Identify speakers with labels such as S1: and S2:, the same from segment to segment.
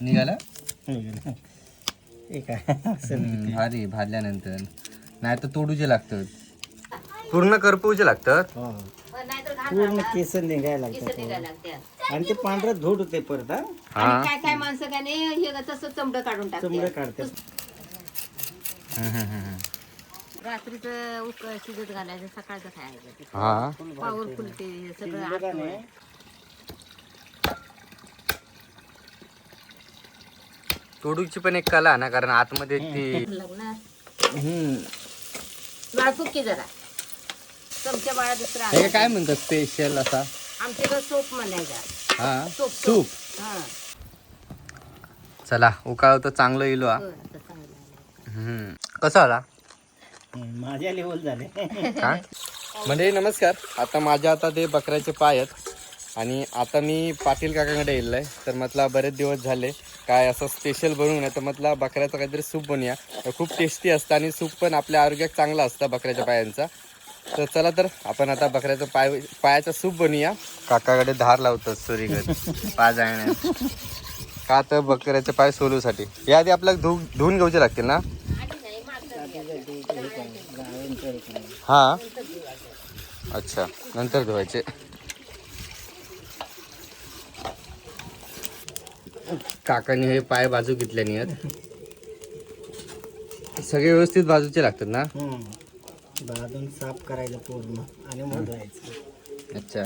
S1: निघाला? हम्म, भारी भाजल्यानंतर. नाही तर तोडूचे लागतात. पूर्ण करपवचे लागतात?
S2: हो. पूर्ण केस निघायला लागतात आणि ते पांढरं धूड होते परत हा.
S1: हा.
S3: काय काय माणसं का नाही हे तसं चमडं काढून
S2: चमडं
S3: टाकते
S2: काढतात
S1: हम्म, हम्म, हम्म.
S3: रात्रीचं उक शिजत घालायचं सकाळचं खायचं. ते.
S1: हा
S3: पॉवरफुल ते सगळं आटवण.
S1: तोडूची पण एक कला आहे ना कारण आतमध्ये ती हम्म.
S3: की जरा. चमच्या बाळा दुसरा
S1: हे काय म्हणतात स्पेशल असा?
S3: आमच्याकडे सोप म्हणायचा
S1: हा
S3: सूप,
S1: सूप.
S3: हा.
S1: चला उकाळ तर चांगलं येईल हा.
S3: बरं, आता चांगलं आहे.
S1: हम्म. कसं आला?
S2: माझ्या लेवल झाले.
S1: काय? म्हणजे नमस्कार. आता माझ्या आता ते बकऱ्याचे पाय आहेत. आणि आता मी पाटील काकाकडे येईल आहे तर म्हटलं बरेच दिवस झाले. काय असं स्पेशल बनवून नाही तर म्हटलं बकऱ्याचं काहीतरी सूप बनवूया. तर खूप टेस्टी असतं आणि सूप पण आपल्या आरोग्यात चांगला असतं बकऱ्याच्या पायांचा. तर चला तर आपण आता बकऱ्याचं पाय पायाचा सूप बनवूया. काकाकडे धार लावतो सुरीकडे पाय जाण्यात का तर बकऱ्याचे पाय सोलूसाठी. याआधी आपल्याला धु धुवून घ्यायचे लागतील ना? हा. अच्छा नंतर धुवायचे. काकाने हे पाय बाजू घेतल्याने आहेत सगळे व्यवस्थित बाजूचे लागतात ना.
S2: भाजून साफ करायचं पूर्ण आणि मग धुवायचं
S1: अच्छा.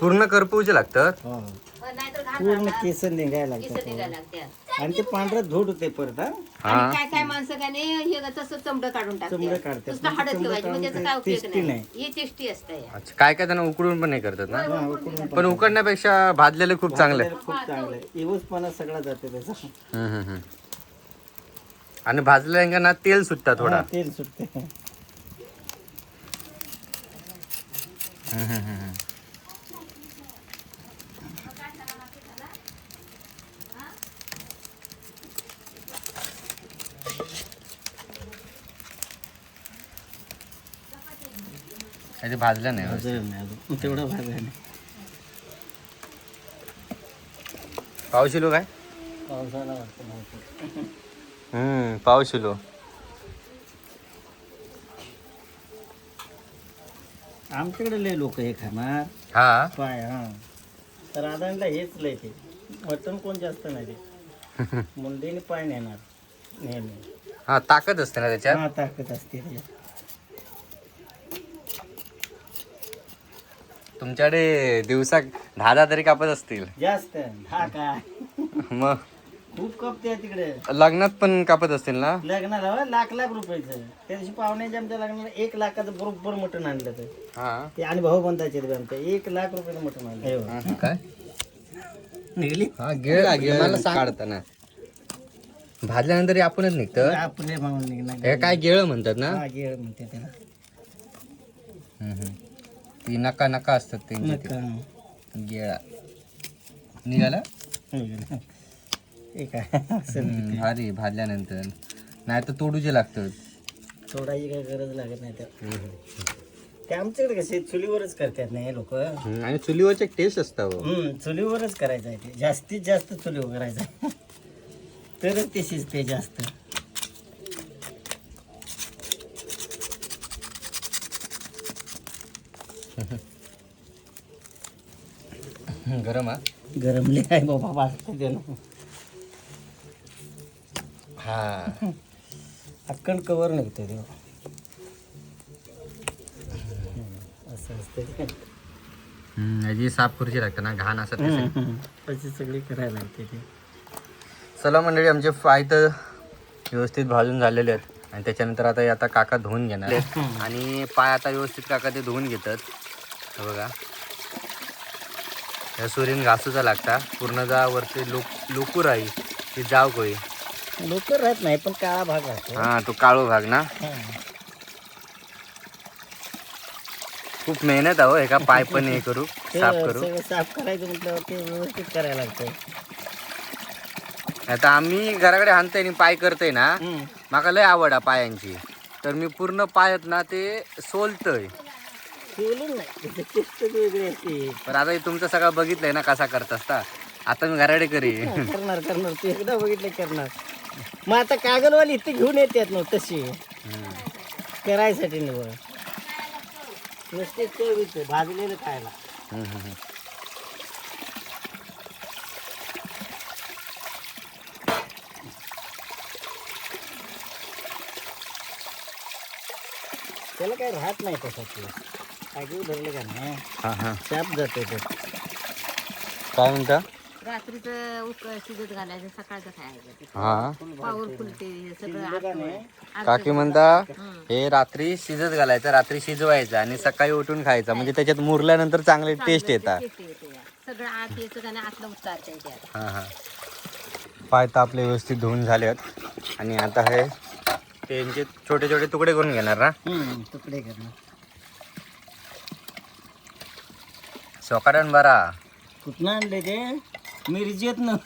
S1: पूर्ण करपवचे लागतात
S2: हो. पूर्ण केस निघायला लागतात. आणि ते पांढरं धूड होते परत हा.
S1: हा.
S3: आणि काय काय माणसं का नाही हे तसं चमडं काढून
S2: चमडं
S3: टाकते
S2: काढतात.
S3: नुसतं हाडं
S2: चमडं
S3: ठेवायचं मग त्याचा काय
S2: काढून
S3: उपयोग
S2: tasty
S3: नाही.
S2: नाही.
S3: हे टेस्टी असतं
S1: अच्छा काय उकडून पण नाही करतात ना?
S2: हा, उकडून
S1: पण उकडण्यापेक्षा भाजलेले खूप चांगले.
S2: खूप चांगलं. आहे इवसपणा सगळा जाते त्याचा.
S1: हम्म, हम्म, हम्म. आणि भाजल्या ना तेल सुटतं थोडा.
S2: हा, तेल सुटते.
S1: हम्म, हम्म, हम्म. ते भाजलं नाही.
S2: भाजलं नाही अजून. तेवढं भाजलं नाही.
S1: पाव किलो काय?
S2: पावसाला.
S1: हम्म पाव किलो
S2: आमच्याकडे लय लोक हे खाणार
S1: हा?
S2: पाय हा. तर आदानला हेच लय ते. मटण कोण जास्त नाही ते. मुंडीने पाय नेणार. नेहमी.
S1: हा ताकद असते ना त्याच्यात?
S2: हा ताकद असते त्याच्यात.
S1: तुमच्याकडे दिवसा दहा दहा तरी कापत असतील.
S2: जास्त. हा काय
S1: मग?
S2: खूप कपते तिकडे.
S1: लग्नात पण कापत असतील ना?
S2: लग्नाला हो, लाख लाख रुपयाचं. त्या दिवशी पाहुण्याच्या आमच्या लग्नाला एक लाखाचं बरोबर मटण आणलं तर
S1: हा.
S2: ते आणि भाऊ बंधाचे ते आमच्या एक लाख रुपयाचं मटण आणलं
S1: काय?
S2: निघली?
S1: हा गिळला काढताना. भाजल्यानंतर हे आपणच निघतं?
S2: आपले म्हणून निघणार
S1: हे काय गिळ म्हणतात ना?
S2: हा गेळ म्हणते त्याला.
S1: हम्म, हम्म. ती नका नका असतात ते
S2: नका.
S1: गिळा निघाला?
S2: असं
S1: हम्म, भारी भाजल्यानंतर. नाही तर तोडूचे लागतात
S2: सोडायची काही गरज लागत नाही त्या ते आमच्याकडे कसे चुलीवरच करतात नाही लोक.
S1: आणि चुलीवरचे टेस्ट असतं हो.
S2: चुलीवरच करायचं आहे ते. जास्तीत जास्त चुलीवर करायचं आहे. तरच ते शिजते जास्त.
S1: गरम हा?
S2: गरमले आहे बाबा वाजते त्यानं
S1: हा.
S2: अक्कन कवर निघतो ते. असं असते ते.
S1: हम्म, याची साफ करूची लागतं ना घाण असत
S2: अशी सगळी करायला लागते ते.
S1: चला मंडळी आमचे पाय तर व्यवस्थित भाजून झालेले आहेत. आणि त्याच्यानंतर आता हे आता काका धुवून घेणार आहेत. आणि पाय आता व्यवस्थित काका ते धुवून घेतात. बघा. या सुरीन घासूचा लागता. पूर्ण जा वरती लोक लोकूर आहे. ती जाव कोई.
S2: लोक राहत नाही पण काळा भाग राहतो.
S1: हा तो काळो भाग ना?
S2: हा.
S1: खूप मेहनत आहे एका पाय पण हे करू
S2: ते
S1: साफ करू.
S2: सगळं साफ करायचं म्हटल्यावर ते व्यवस्थित करायला लागतं
S1: आता आम्ही घराकडे हाणतोय आणि पाय करतोय ना
S2: हम्म.
S1: माका लय आवड आहे पायांची. तर मी पूर्ण पायत ना ते सोलतय.
S2: शिवलं नाही. त्याची टेस्टच वेगळी असते
S1: पण आता हे तुमचं सगळं बघितलंय ना कसा करत असता आता मी घराडे करी.
S2: करणार करणार. तू एकदा बघितलं करणार. मग आता कागलवाली इथे घेऊन येतात ना तशी. करायसाठी निवड नुसते भाजलेलं खायला. त्याला काय राहत नाही तसं धरलं का नाही
S1: हा। हा
S2: शाप जाते ते
S1: काय म्हणता?
S3: रात्रीचं उक शिजत घालायचं सकाळचं खायचं. ते
S1: हा
S3: पॉवरफुल ते सगळं.
S1: काकी म्हणता हे रात्री शिजत घालायचं रात्री शिजवायचं आणि सकाळी उठून खायचं. म्हणजे त्याच्यात मुरल्यानंतर चांगले टेस्ट येतात.
S3: टेस्ट येते या. सगळं आत याचं आणि आतलं उतारता येते
S1: हा हा. पाय तर आपले व्यवस्थित धुवून झाले आहेत आणि आता हे त्यांचे छोटे छोटे तुकडे करून घेणार ना?
S2: तुकडे करणार.
S1: सोकारण बरा.
S2: कुठनं आणले ते? मिरजेत ना.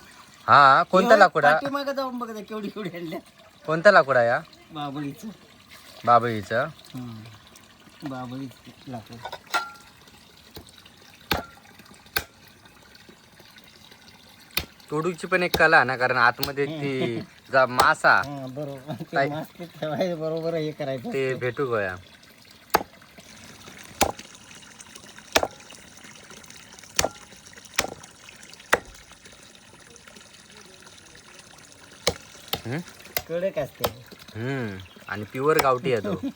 S1: हा कोणता लाकूडा
S2: मागे जाऊन बघा केवढी केवढी आणल्या.
S1: कोणता लाकूडा या?
S2: बाबळीचं.
S1: बाबळीचं?
S2: हम्म. बाबळीच लाकूड.
S1: तोडूची पण एक कला आहे ना कारण आतमध्ये ती जा मासा.
S2: हा बरोबर. ते
S1: काय?
S2: मस्त ठेवायचं बरोबर हे करायचं
S1: ते भेटू गोया. हम्म?
S2: कडक असते.
S1: हम्म आणि प्युअर गावठी येतो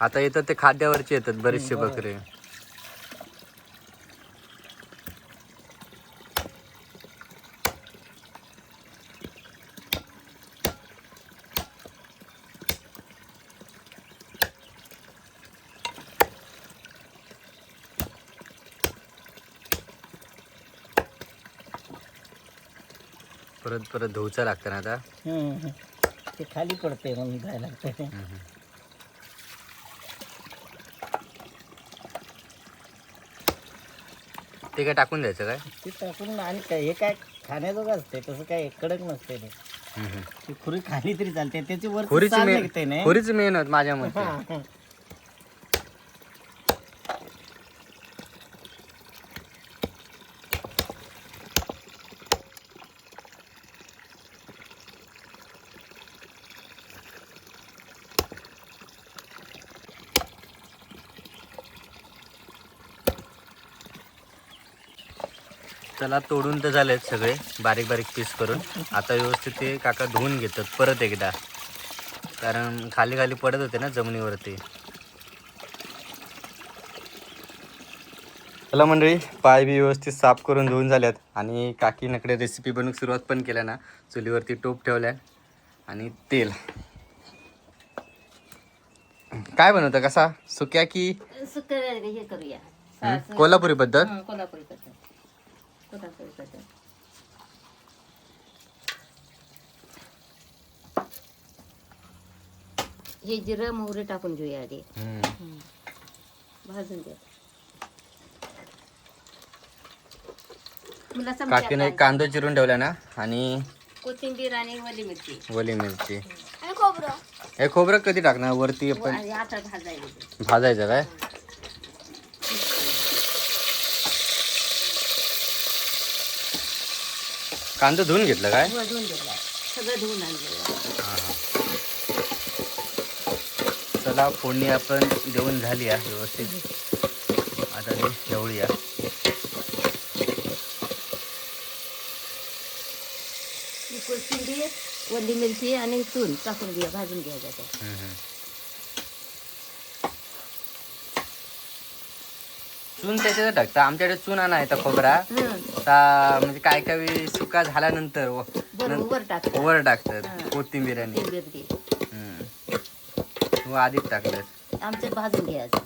S1: आता येतात ते खाद्यावरचे येतात बरेचसे बकरे. परत परत धुवचं लागतं ना आता?
S2: हम्म. ते खाली पडते म्हणून जायला लागते
S1: ते काय टाकून द्यायचं काय?
S2: ते टाकून आणि काय हे काय खाण्याजोगं असते तसं काय कडक नसते ते.
S1: हम्म.
S2: ती खुरी खाली तरी चालते त्याची वर
S1: खोरीच
S2: नाही
S1: खोरीच मेहनत माझ्या मते
S2: हा,
S1: त्याला तोडून तर झालेत सगळे बारीक बारीक पीस करून. आता व्यवस्थित ते काका धुवून घेतात परत एकदा. कारण खाली खाली पडत होते ना जमिनीवरती. चला मंडळी पाय बी व्यवस्थित साफ करून धुवून झाल्यात. आणि काकीनकडे रेसिपी बनवून सुरुवात पण केल्या ना. चुलीवरती टोप ठेवल्या आणि तेल. काय बनवतं? कसा? सुक्या की? कोल्हापुरी पद्धत
S3: हं, कोल्हापुरी. पद्धत हे जिरं मोहरी टाकून घेऊया आधी.
S1: हं.
S3: भाजून द्या मला
S1: काकीने कांदा चिरून ठेवला ना आणि
S3: कोथिंबीर आणि वली मिरची.
S1: ओली मिरची.
S3: आणि खोबरं.
S1: हे खोबरं कधी टाकणार? वरती आपण
S3: आणि आता भाजायला ते.
S1: भाजायचं काय? कांदा धुवून घेतलं काय?
S3: भाजून घेतला. सगळं धुवून आणलं
S1: चला फोडणी आपण देऊन झाली आहे व्यवस्थित. आता ते ठेवूया.
S3: कोथिंबीर वल्ली मिरची आणि तून टाकून घ्या भाजून घ्या त्याच्यात.
S1: चून त्याच्यात टाकतं. आमच्याकडे चुना नाही तर खोबरा
S3: हं,
S1: ता- म्हणजे काय काय वेळी सुका झाल्यानंतर व-
S3: बरोबर
S1: वर टाकतात.
S3: हा.
S1: कोथिंबीर आणि
S3: कोथिंबीर ती
S1: हम्म. तू आधीच टाकलं
S3: आमच्यात भाजून घ्यायचं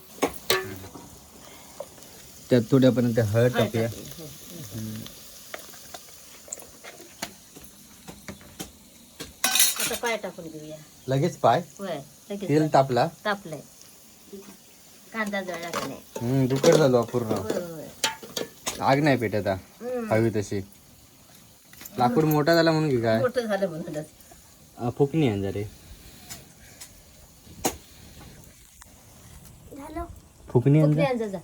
S1: त्यात थोड्यापर्यंत हळद टाकूया.
S3: आता पाय टाकून घेऊया.
S1: लगेच पाय?
S3: होय लगेच
S1: तेल तापला?
S3: तापलंय. कांदा जळला का नाही?
S1: हम्म दुकड झालो पूर्ण
S3: होय होय
S1: आग नाही पेटत आता
S3: हं.
S1: हवी तशी. लाकूड मोठा झाला म्हणून की काय?
S3: मोठं झालं
S1: अं, फुकणी आहे जरे फुकणी
S3: तुकडे आण जा जा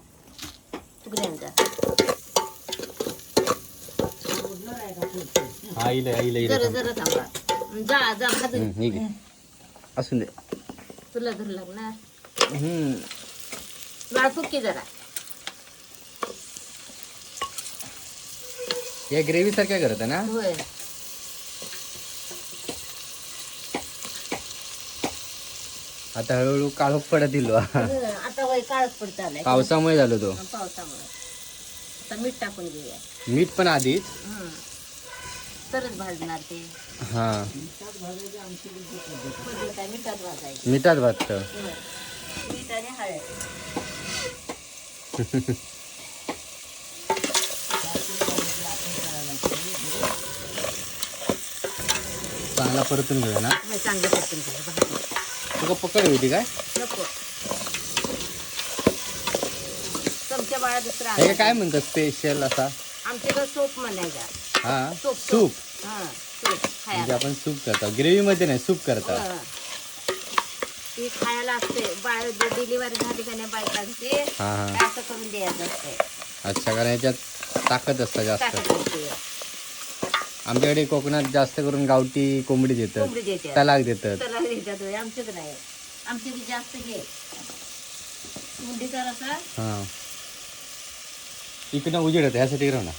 S3: तुकडे आण जा
S1: हा इले इले इले
S3: जरा जरा थांबा. जा जा भाजून
S1: हम्म, हे घे. असून दे.
S3: तुला धरू लागणार?
S1: हम्म.
S3: बाळ फुक्की जरा.
S1: या ग्रेव्ही सारख्या करत आहे ना?
S3: होय.
S1: आता हळूहळू काळोख पडत दिलो
S3: आता वय काळच पडत आलाय
S1: पावसामुळे झालो तो.
S3: पावसामुळे. आता मीठ टाकून घेऊया.
S1: मीठ पण आधीच?
S3: हं. तरच भाजणार ते.
S1: हा.
S3: काय मिठात भाजायचे?
S1: मिठात भाजत.
S3: होय. मीठ आणि हळद.
S1: चांगला परतून घेऊया ना?
S3: चांगलं परतून.
S1: तुका पकड होती काय?
S3: नको. चमच्या बाळा दुसरा
S1: हे काय म्हणतात स्पेशल असा?
S3: आमच्याकडे सोप म्हणायचा.
S1: हा
S3: सूप,
S1: सूप.
S3: हा सूप.
S1: म्हणजे
S3: खायला
S1: आपण सूप करतो. ग्रेव्ही मध्ये नाही सूप करतात
S3: हं. ती खायला असते. बाळ डिलिव्हरी झाली का नाही बायकांची
S1: हा हा.
S3: काय असं करून द्यायचं असते.
S1: अच्छा कारण याच्यात ताकद असतं जास्त.
S3: टाकत असते.
S1: आमच्याकडे कोकणात जास्त करून गावठी कोंबडी देतात. तलाक देतात.
S3: त्याला देतात. होय, आमच्याकडे नाही. आमची बी जास्त घे मुंडीचा रसा.
S1: हा. इकडनं उजेड होतं ह्यासाठी राहू ना.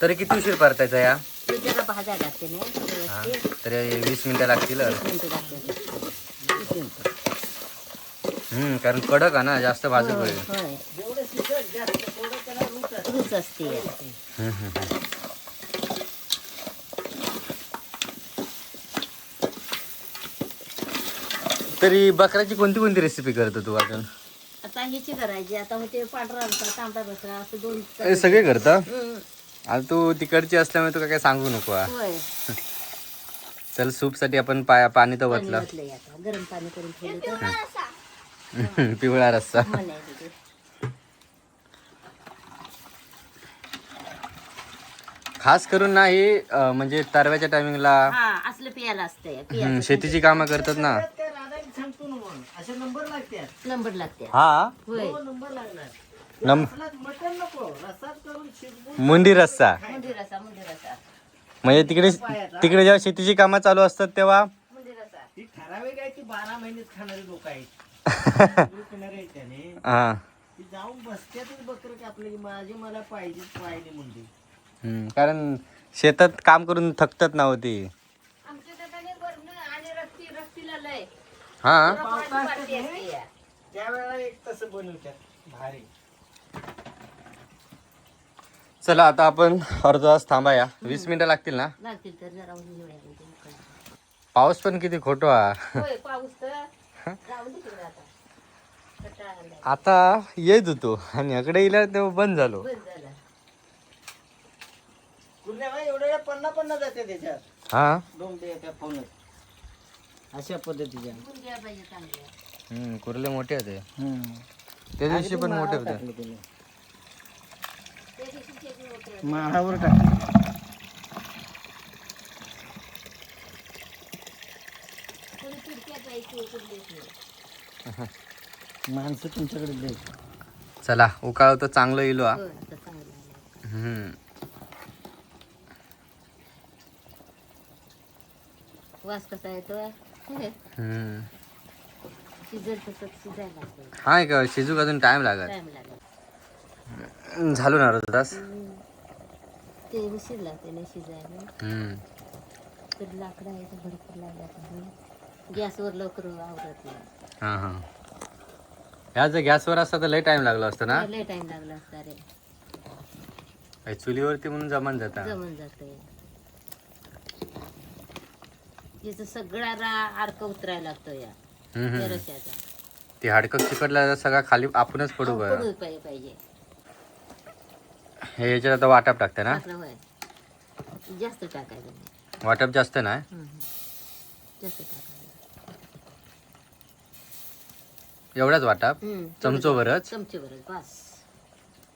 S1: तरी किती उशीर परतायचा या?
S3: ते जरा भाजा लागते नाही
S1: हा,
S3: व्यवस्थित
S1: तरी वीस मिनिटं लागतील.
S3: वीस मिनिटं लागते वीस मिनिटं.
S1: हम्म कारण कडक आहे ना जास्त भाजू
S3: होय,
S1: पडेल
S3: होय.
S2: जेवढं शिकत जास्त तेवढं त्याला रूच असते.
S3: रूच असते
S1: हम्म, हम्म, हम्म. तरी बकऱ्याची कोणती कोणती रेसिपी करतो तू अजून
S3: आता ह्याची करायची आता होते पांढरा रसा तांबडा रसा असं दोन
S1: सगळे करता?
S3: हम्म,
S1: आता तू तिकडची असल्यामुळे तुला काय सांगू नको हा.
S3: होय.
S1: चल सूपसाठी आपण पाया पाणी तर
S3: पाणी
S1: वतलं
S3: ओतलंय आता गरम पाणी करून ठेवलं तर.
S1: पिवळा रस्सा. खास करून ना हे अं, म्हणजे तरव्याच्या टायमिंगला
S3: हा असलं पियाला असतंय
S1: शेतीची कामं करतात ना.
S2: नंबर
S3: लागते
S1: हा?
S2: हो
S1: मुंडी रस्सा.
S3: मुंडी रसा मुंडी रसा
S1: म्हणजे तिकडे तिकडे जेव्हा शेतीची कामं चालू असतात तेव्हा
S3: मुंडी रसा
S2: ती ठराविक आहे ती बारा खाणारी लोक आहेत.
S1: हा.
S2: ती जाऊन बसत्यातच बकर कापले की माझी मला पाहिजे पाहिजे
S1: हम्म, कारण शेतात काम करून थकतात ना होती
S3: आमच्या ठिकाणी वरण आणि रस्ती रस्तीला लय.
S1: हा?
S3: पाणी पार्टी असते या.
S2: त्यावेळेला एक तसं बनवतात भारी.
S1: चला आता आपण अर्धा तास थांबाया. वीस मिनिटं लागतील ना?
S3: लागतील तर जरा.
S1: पाऊस पण किती खोटो हा
S3: होय पाऊस तर आता
S1: येत होतो आणि इकडे येईल तेव्हा बंद झालो.
S2: एवढ्या पन्ना पन्ना जाते त्याच्यात.
S1: हा?
S2: अशा पद्धतीच्या.
S1: कुर्ले मोठे होते. त्या दिवशी पण मोठे होते.
S2: माळावर टाकले
S3: कोणी खिडक्यात जायची कोणी देत नाही.
S2: माणसं तुमच्याकडे द्यायची
S1: चला उकाळ तर चांगलं येलो हा. हम्म.
S3: वास कसा येतो?
S1: हम्म.
S3: शिजल तसंच शिजायला लागतं
S1: हाय का शिजूक अजून टाइम लागत
S3: टाइम लागत
S1: झालो ना तास
S3: ते उशीर लागते नाही शिजायला.
S1: हम्म.
S3: तर लाकडं आहे तर भरपूर गॅसवर लवकर आवरत नाही.
S1: हा हा. ह्या जर गॅसवर असता तर लय टाइम लागला असता ना?
S3: लय टाइम लागला असता रे.
S1: हे चुलीवरती म्हणून जमान जाता.
S3: जमून जाते याचं सगळा रा उतरायला लागतो या.
S1: हम्म, हम्म. ते हाडकं चिकटला सगळा खाली आपणच पडू
S3: पडू पाहिजे पाहिजे.
S1: हे याच्यात आता वाटप टाकते ना?
S3: टाकलं होय. जास्त टाकायचं नाही.
S1: वाटप जास्त ना
S3: हम्म. जास्त टाकायचं.
S1: एवढाच वाटप
S3: हम्म,
S1: चमचो भरच
S3: चमचे बरं बस.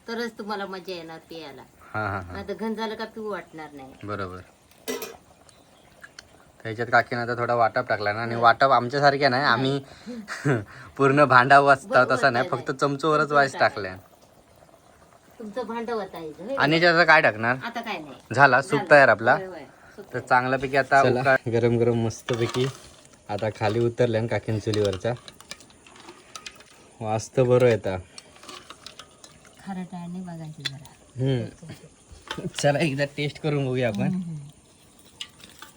S3: तरच तुम्हाला मजा येणार पियाला
S1: हा हा हा.
S3: आता घन झालं का पिऊ वाटणार नाही.
S1: बरोबर. त्याच्यात काकीनं आता थोडा वाटप टाकला ना आणि वाटप आमच्यासारख्या नाही आम्ही पूर्ण भांडा वाचता तसा नाही फक्त चमचोवरच वाईस टाकलाय.
S3: तुमचं भांड वतायचं होय?
S1: आणि आता काय टाकणार?
S3: आता काय नाही.
S1: झाला सूप तयार आपला.
S3: होय, होय. सुप-
S1: तर चांगल्यापैकी आता उका- गरम गरम मस्तपैकी आता खाली उतरल्या काकीन चुलीवरचा वास्त बरं येता
S3: बघायची जरा.
S1: चला एकदा टेस्ट करून बघूया आपण.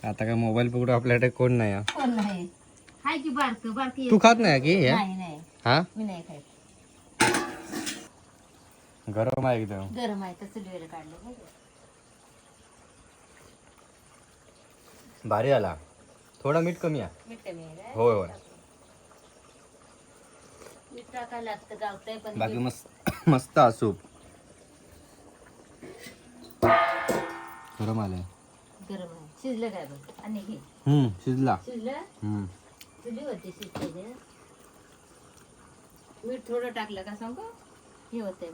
S1: आता काय मोबाईल पकडू आपल्याकडे कोण नाही तू खात नाही की हे?
S3: नाही नाही.
S1: हा?
S3: मी नाही खायचं
S1: गरम आहे एकदम.
S3: गरम आहे चुलीवर काढलं.
S1: भारी आला. थोडा मीठ कमी आहे? होय होय
S3: मीठ टाकायला लागतं गावतंय पण
S1: बाकी मस्त मस्त हा सूप गरम आलाय.
S3: गरम आहे. शिजलं काय बघ आणि
S1: हम्म शिजला.
S3: शिजलं?
S1: हम्म.
S3: चुलीवरती शिजते मीठ थोडं टाकलं का सांगू? हे होतंय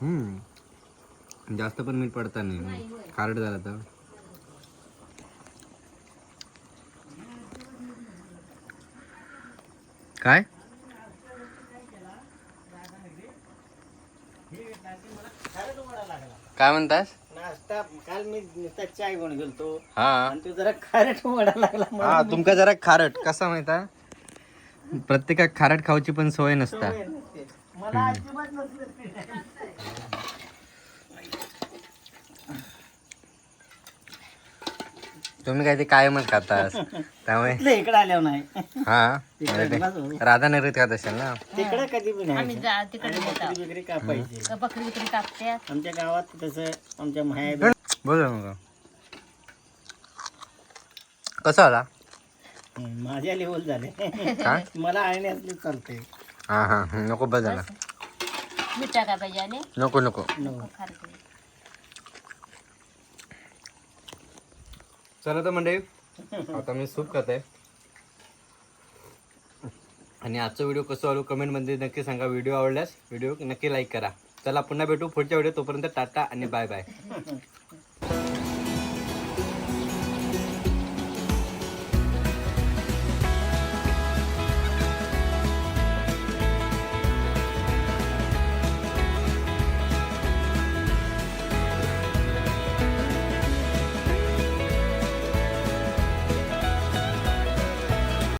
S1: हम्म. जास्त पण मीठ पडता नाही. खारट झाला तर. काय? काय म्हणतास?
S2: नाश्ता काल मी नुसता चाय घेऊन गेलतो.
S1: हा.
S2: आणि तो जरा खारट वडा लागला.
S1: हा तुमका जरा खारट. कसा माहिता प्रत्येकाक खारट खाऊची पण सवय नसता.
S2: मला अजिबात नसलं
S1: तुम्ही काय ते कायमच खातास. त्यामुळे
S2: इकडे इकडे आल्यावर नाही.
S1: हा
S2: तिकडे गेलाच हो.
S1: राधानगरीत खात असेल ना?
S2: तिकडे कधी बी
S3: आम्ही
S2: नाही
S3: जा तिकडे येतात
S2: बकरी बिकरी कापायची.
S3: का बकरी बिकरी कापत्यात.
S2: आमच्या गावात तसं आमच्या माया
S1: बोल मग. कसं आला?
S2: माझ्या लेवल झाले.
S1: काय
S2: मला आळणी असली चालते.
S1: हा हा नको बस झाला
S3: मीठ आणि
S1: नको नको. चला तर मंडळी आता मी सूप खात. आहे आणि आजचा व्हिडिओ कसं आलो कमेंटमध्ये नक्की सांगा. व्हिडिओ आवडल्यास व्हिडिओ नक्की लाईक करा. चला पुन्हा भेटू पुढच्या व्हिडिओ तोपर्यंत टाटा आणि बाय बाय.